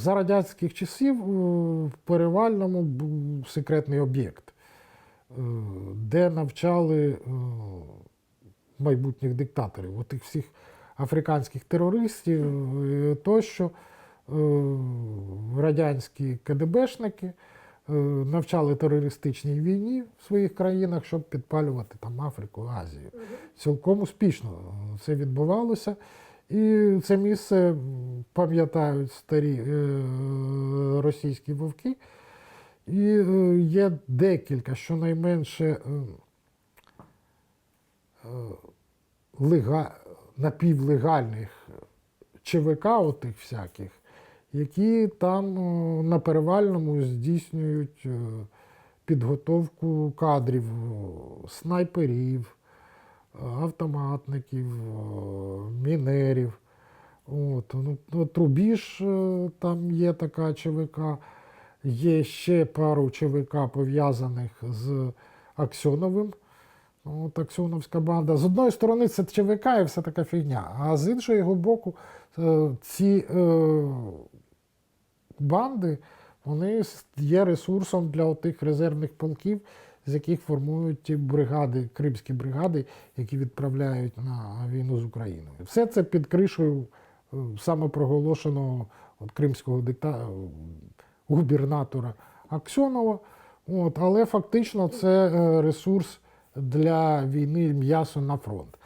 За радянських часів е, в Перевальному був секретний об'єкт, е, де навчали е, майбутніх диктаторів, отих всіх африканських терористів тощо. Радянські КДБшники навчали терористичній війні в своїх країнах, щоб підпалювати там Африку, Азію. Цілком успішно це відбувалося. І це місце пам'ятають старі е, російські вовки. І е, є декілька, щонайменше е, лега, напівлегальних ЧВК отих всяких, які там на перевальному здійснюють підготовку кадрів, снайперів, автоматників, е, мінерів. От, ну, от Рубіж е, там є така ЧВК. Є ще пару ЧВК пов'язаних з Аксьоновим. От Аксьоновська банда. З одної сторони, це ЧВК і все така фігня, а з іншого боку, е, ці е, банди вони є ресурсом для тих резервних полків, з яких формують бригади, кримські бригади, які відправляють на війну з Україною. Все це під кришою е, самопроголошеного от, кримського дикта... губернатора Аксьонова. От, але фактично це е, ресурс для війни м'ясо на фронт.